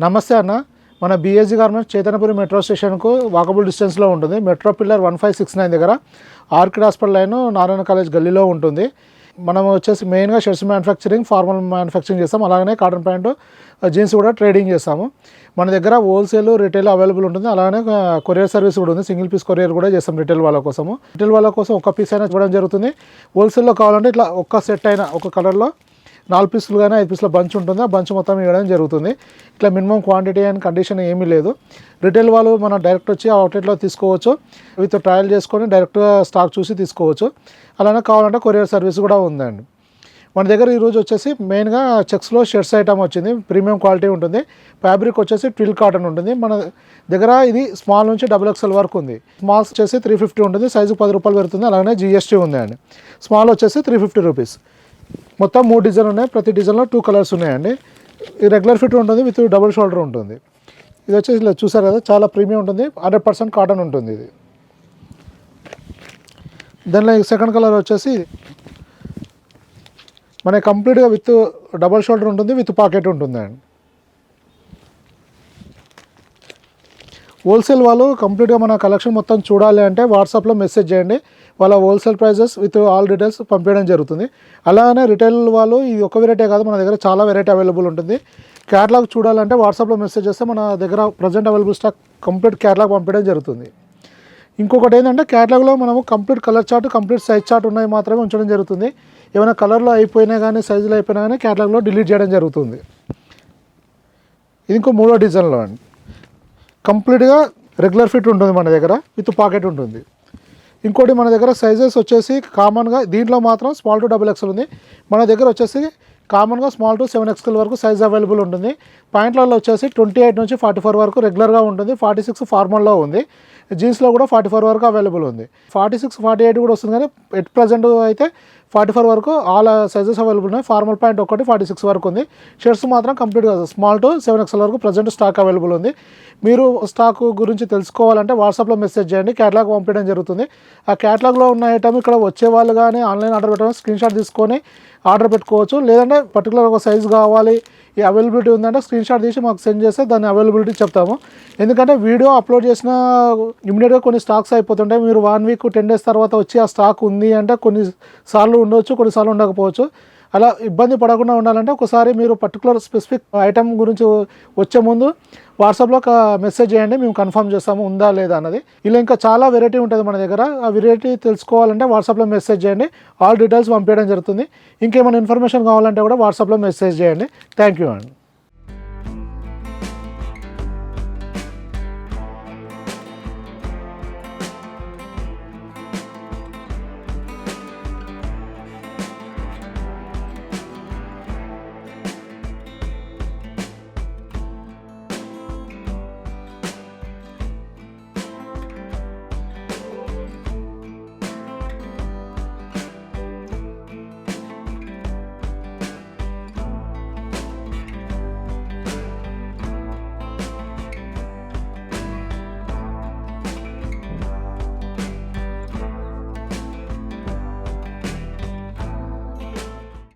నమస్తే అన్న. మన బీఎస్జీ గార్మెంట్స్ చేతనపురి మెట్రో స్టేషన్కు వాకబుల్ డిస్టెన్స్లో ఉంటుంది. Metro pillar one five six nine దగ్గర orchid hospital line Narayana college గల్లీలో ఉంటుంది. మనం వచ్చేసి మెయిన్గా షర్ట్స్ మ్యానుఫ్యాక్చరింగ్ ఫార్మల్ మ్యానుఫ్యాక్చరింగ్ చేస్తాం. అలాగనే కాటన్ ప్యాంటు జీన్స్ కూడా ట్రేడింగ్ చేస్తాము. మన దగ్గర హోల్సేల్ రిటైల్ అవైలబుల్ ఉంటుంది. అలానే కొరియర్ సర్వీస్ కూడా ఉంది. సింగిల్ పీస్ కొరియర్ కూడా చేస్తాం రిటైల్ వాళ్ళ కోసము. రిటైల్ వాళ్ళ కోసం ఒక పీస్ అయినా ఇవ్వడం జరుగుతుంది. హోల్సేల్లో కావాలంటే ఇట్లా ఒక్క సెట్ అయినా ఒక కలర్లో నాలుగు పీసులు కానీ ఐదు పీసుల బంచ్ ఉంటుంది. ఆ బంచ్ మొత్తం ఇవ్వడం జరుగుతుంది. ఇట్లా మినిమం క్వాంటిటీ అండ్ కండిషన్ ఏమీ లేదు. రిటైల్ వాళ్ళు మనం డైరెక్ట్ వచ్చి అవుట్లెట్లో తీసుకోవచ్చు. విత్ ట్రయల్ చేసుకొని డైరెక్ట్గా స్టాక్ చూసి తీసుకోవచ్చు. అలానే కావాలంటే కొరియర్ సర్వీస్ కూడా ఉందండి. మన దగ్గర ఈరోజు వచ్చేసి మెయిన్గా చెక్స్లో షర్ట్స్ ఐటమ్ వచ్చింది. ప్రీమియం క్వాలిటీ ఉంటుంది. ఫ్యాబ్రిక్ వచ్చేసి ట్విల్ కాటన్ ఉంటుంది. మన దగ్గర ఇది స్మాల్ నుంచి డబుల్ ఎక్స్ఎల్ వరకు ఉంది. స్మాల్స్ వచ్చేసి త్రీ ఫిఫ్టీ ఉంటుంది. సైజు పది రూపాయలు పెడుతుంది అలానే జిఎస్టీ ఉంది అండి. స్మాల్ వచ్చేసి త్రీ ఫిఫ్టీ రూపీస్. మొత్తం మూడు డిజైన్ ఉన్నాయి. ప్రతి డిజైన్లో టూ కలర్స్ ఉన్నాయండి. ఈ రెగ్యులర్ ఫిట్ ఉంటుంది విత్ డబుల్ షోల్డర్ ఉంటుంది. ఇది వచ్చేసి ఇలా చూసారు కదా చాలా ప్రీమియం ఉంటుంది. హండ్రెడ్ పర్సెంట్ కాటన్ ఉంటుంది ఇది. దానిలో సెకండ్ కలర్ వచ్చేసి మన కంప్లీట్గా విత్ డబల్ షోల్డర్ ఉంటుంది విత్ పాకెట్ ఉంటుంది అండి హోల్సేల్ వాళ్ళు కంప్లీట్గా మన కలెక్షన్ మొత్తం చూడాలి అంటే వాట్సాప్లో మెసేజ్ చేయండి. వాళ్ళ wholesale prices with all details పంపించడం జరుగుతుంది. అలానే రిటైల్ వాళ్ళు ఇది ఒక వెరైటీ కాదు మన దగ్గర చాలా వెరైటీ అవైలబుల్ ఉంటుంది. క్యాటలాగ్ చూడాలంటే వాట్సాప్లో మెసేజ్ చేస్తే మన దగ్గర present available stock complete catalogue పంపించడం జరుగుతుంది. ఇంకొకటి ఏంటంటే క్యాటలాగ్లో మనము complete colour chart complete size chart ఉన్నాయి మాత్రమే ఉంచడం జరుగుతుంది. ఏమైనా కలర్లో అయిపోయినా కానీ సైజులో అయిపోయినా కానీ క్యాటలాగ్లో డిలీట్ చేయడం జరుగుతుంది. ఇది ఇంకో మూడో డిజైన్లో అండి. కంప్లీట్గా రెగ్యులర్ ఫిట్ ఉంటుంది మన దగ్గర విత్ పాకెట్ ఉంటుంది. ఇంకోటి మన దగ్గర సైజెస్ వచ్చేసి కామన్గా దీంట్లో మాత్రం స్మాల్ టు డబుల్ ఎక్స్ఎల్ ఉంది. మన దగ్గర వచ్చేసి కామన్గా స్మాల్ టు సెవెన్ ఎక్స్ఎల్ వరకు సైజ్ అవైలబుల్ ఉంటుంది. పాయింట్లలో వచ్చేసి ట్వంటీ ఎయిట్ నుంచి ఫార్టీ ఫోర్ వరకు రెగ్యులర్గా ఉంటుంది. ఫార్టీ సిక్స్ ఫార్మల్లో ఉంది. జీన్స్లో కూడా ఫార్టీ ఫోర్ వరకు అవైలబుల్ ఉంది. ఫార్టీ సిక్స్ ఫార్టీ ఎయిట్ కూడా వస్తుంది కానీ ఎట్ ప్రజెంట్ అయితే ఫార్టీ ఫోర్ వరకు ఆల్ సైజెస్ అవైలబుల్ ఉన్నాయి. ఫార్మల్ ప్యాంట్ ఒకటి ఫార్టీ సిక్స్ వరకు ఉంది. షర్ట్స్ మాత్రం కంప్లీట్గా స్మాల్ టు సెవెన్ ఎక్స్ఎల్ వరకు ప్రజెంట్ స్టాక్ అవైలబుల్ ఉంది. మీరు స్టాక్ గురించి తెలుసుకోవాలంటే వాట్సాప్లో మెసేజ్ చేయండి. క్యాటలాగ్ పంపించడం జరుగుతుంది. ఆ క్యాటలాగ్లో ఉన్న ఐటమ్ ఇక్కడ వచ్చే వాళ్ళు కానీ ఆన్లైన్ ఆర్డర్ పెట్టడం స్క్రీన్ షాట్ తీసుకొని ఆర్డర్ పెట్టుకోవచ్చు. లేదంటే పర్టికులర్ ఒక సైజు కావాలి ఈ అవైలబిలిటీ ఉందంటే స్క్రీన్ షాట్ తీసి మాకు సెండ్ చేస్తే దాని అవైలబిలిటీ చెప్తాము. ఎందుకంటే వీడియో అప్లోడ్ చేసిన ఇమీడియట్గా కొన్ని స్టాక్స్ అయిపోతుంటాయి. మీరు వన్ వీక్ టెన్ డేస్ తర్వాత వచ్చి ఆ స్టాక్ ఉంది అంటే కొన్ని సార్లు ఉండవచ్చు కొన్నిసార్లు ఉండకపోవచ్చు. అలా ఇబ్బంది పడకుండా ఉండాలంటే ఒకసారి మీరు పర్టికులర్ స్పెసిఫిక్ ఐటమ్ గురించి వచ్చే ముందు వాట్సాప్లో ఒక మెసేజ్ చేయండి మేము కన్ఫర్మ్ చేస్తాము ఉందా లేదా అన్నది. ఇలా ఇంకా చాలా వెరైటీ ఉంటుంది మన దగ్గర. ఆ వెరైటీ తెలుసుకోవాలంటే వాట్సాప్లో మెసేజ్ చేయండి ఆల్ డీటెయిల్స్ పంపించడం జరుగుతుంది. ఇంకేమైనా ఇన్ఫర్మేషన్ కావాలంటే కూడా వాట్సాప్లో మెసేజ్ చేయండి. థ్యాంక్ యూ అండి